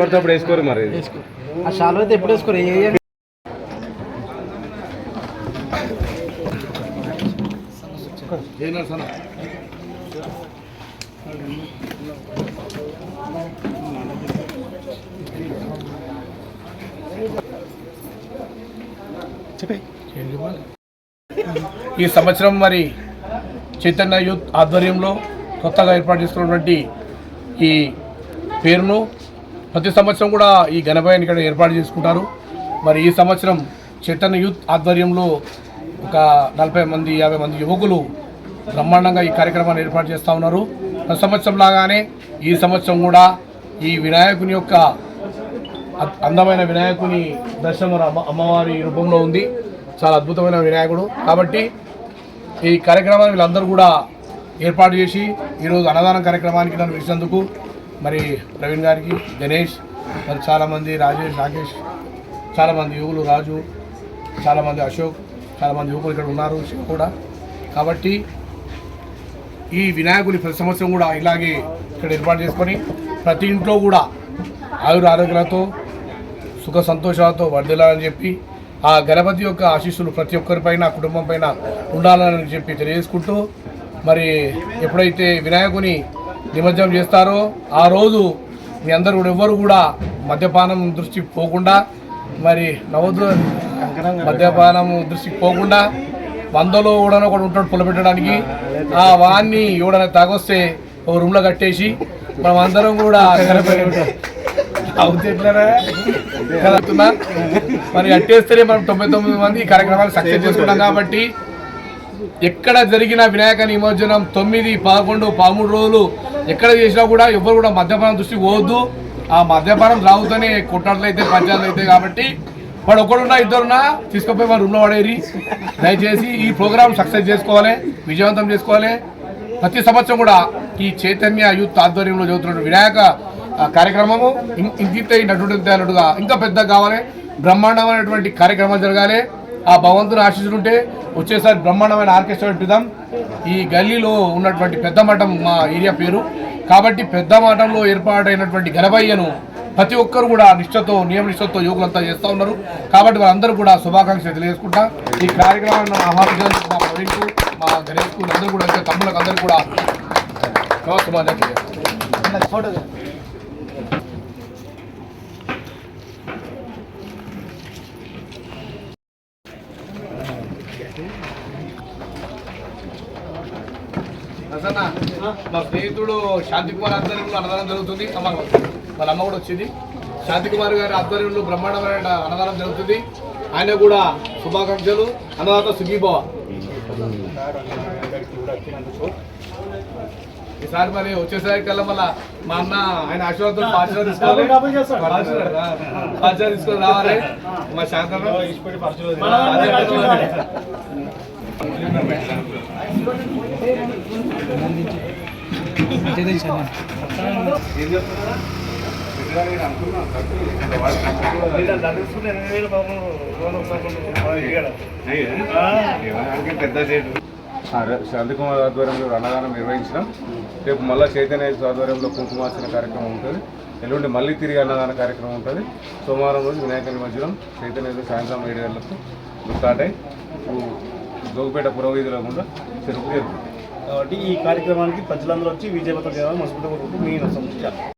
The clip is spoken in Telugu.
పడితే అప్పుడు వేసుకోరు మరి. ఆ షాలో అయితే ఎప్పుడు వేసుకోరు? ఏ ఈ సంవత్సరం మరి చైతన్య యూత్ ఆధ్వర్యంలో కొత్తగా ఏర్పాటు చేసుకున్నటువంటి ఈ పేరును ప్రతి సంవత్సరం కూడా ఈ గణపయ్యని ఇక్కడ ఏర్పాటు చేసుకుంటారు. మరి ఈ సంవత్సరం చెట్టన్న యూత్ ఆధ్వర్యంలో ఒక నలభై మంది యాభై మంది యువకులు బ్రహ్మాండంగా ఈ కార్యక్రమాన్ని ఏర్పాటు చేస్తూ ఉన్నారు. ప్రతి సంవత్సరం లాగానే ఈ సంవత్సరం కూడా ఈ వినాయకుని యొక్క అద్- అందమైన వినాయకుని దర్శనం అమ్మ అమ్మవారి రూపంలో ఉంది. చాలా అద్భుతమైన వినాయకుడు. కాబట్టి ఈ కార్యక్రమాన్ని వీళ్ళందరూ కూడా ఏర్పాటు చేసి ఈరోజు అన్నదానం కార్యక్రమానికి నన్ను పిలిచినందుకు మరి ప్రవీణ్ గారికి గణేష్ మరి చాలామంది రాజేష్ రాకేష్ చాలామంది యువకులు రాజు చాలామంది అశోక్ చాలామంది యువకులు ఇక్కడ ఉన్నారు కూడా. కాబట్టి ఈ వినాయకుని ప్రతి సంవత్సరం కూడా ఇలాగే ఇక్కడ ఏర్పాటు చేసుకొని ప్రతి ఇంట్లో కూడా ఆయుర ఆరోగ్యాలతో సుఖ సంతోషాలతో వర్ధిల్లాలని చెప్పి ఆ గణపతి యొక్క ఆశీస్సులు ప్రతి ఒక్కరిపైన కుటుంబం పైన ఉండాలని చెప్పి తెలియజేసుకుంటూ మరి ఎప్పుడైతే వినాయకుని నిమజ్జనం చేస్తారో ఆ రోజు మీ అందరూ కూడా ఎవ్వరు కూడా మద్యపానం దృష్టికి పోకుండా మరి నవోదయ మద్యపానం దృష్టికి పోకుండా వందలో కూడా ఒకడు ఉంటాడు పొలబెట్టడానికి ఆ వాన్ని ఎవడైనా తాగొస్తే ఒక రూమ్లో కట్టేసి మనం అందరం కూడా గణపతి అవుతే ఎట్లరా? కలుగుతున్నా? మరి అట్టేస్తేనే మనం తొంభై తొమ్మిది మంది ఈ కార్యక్రమాలు సక్సెస్ చేసుకున్నాం కాబట్టి ఎక్కడ జరిగిన వినాయక నిమజ్జనం తొమ్మిది పదకొండు పదమూడు రోజులు ఎక్కడ చేసినా కూడా ఎవరు కూడా మద్యపానం దృష్టికి పోవద్దు. ఆ మద్యపానం రావుతూనే కొట్టాట్లు అయితే పంచాయతీలు అయితే కాబట్టి వాడు ఒకడున్నా ఇద్దరున్నా తీసుకుపోయి మన రూమ్లో పడేరి. దయచేసి ఈ ప్రోగ్రామ్ సక్సెస్ చేసుకోవాలి విజయవంతం చేసుకోవాలి. ప్రతి సంవత్సరం కూడా ఈ చైతన్య యూత్ ఆధ్వర్యంలో చదువుతున్న వినాయక కార్యక్రమము ఇం- ఇంకింత నటుడు అన్నట్టుగా ఇంకా పెద్దగా కావాలి. బ్రహ్మాండమైనటువంటి కార్యక్రమాలు జరగాలి. ఆ భగవంతుని ఆశీస్సులుంటే వచ్చేసారి బ్రహ్మాండమైన ఆర్కెస్ట్రా పెట్టుదాం ఈ గల్లీలో ఉన్నటువంటి పెద్ద మఠం మా ఏరియా పేరు. కాబట్టి పెద్ద మఠంలో ఏర్పాటైనటువంటి గణపయ్యను ప్రతి ఒక్కరు కూడా నిష్ఠతో నియమ నిష్ఠతో యువకులంతా చేస్తూ ఉన్నారు. కాబట్టి వాళ్ళందరూ కూడా శుభాకాంక్షలు తెలియజేసుకుంటా. ఈ కార్యక్రమాన్ని ఆహ్వానించినందుకు మా ప్రవీణ్కు మా గణేష్కు అందరూ కూడా తమ్ములకు అందరూ కూడా నమస్కారం ప్రసన్న మా స్నేహితుడు శాంతి కుమార్ ఆధ్వర్యంలో అన్నదానం జరుగుతుంది. అమ్మ వాళ్ళ అమ్మ కూడా వచ్చింది. శాంతి కుమార్ గారి ఆధ్వర్యంలో బ్రహ్మాండమైన అన్నదానం జరుగుతుంది. ఆయన కూడా శుభాకాంక్షలు. అన్నదాత సుఖీభవ. ఈసారి మరి వచ్చేసరికి కల్లా మళ్ళా మా అన్న ఆయన ఆశీర్వాదం పాచరా తీసుకోవాలి. పాచరా తీసుకొని రావాలి. మా శాంతమ్మ. శాంతికుమార్ ఆధ్వర్యంలో అన్నదానం నిర్వహించడం. రేపు మళ్ళీ చైతన్య ఆధ్వర్యంలో కుంకుమార్చన కార్యక్రమం ఉంటుంది. ఎల్లుండి మళ్ళీ తిరిగి అన్నదాన కార్యక్రమం ఉంటుంది. సోమవారం రోజు వినాయక నిమజ్జనం చైతన్య సాయంత్రం ఏడు గంటలకు స్టార్ట్ అయ్యి జోగుపేట పురవీధిలో కూడా చెరుకు జరుగుతుంది కాబట్టి ఈ కార్యక్రమానికి ప్రజలందరూ వచ్చి విజయవంతం చేయాలని మనస్ఫూర్తిగా కోరుకుంటూ మీ సంస్థ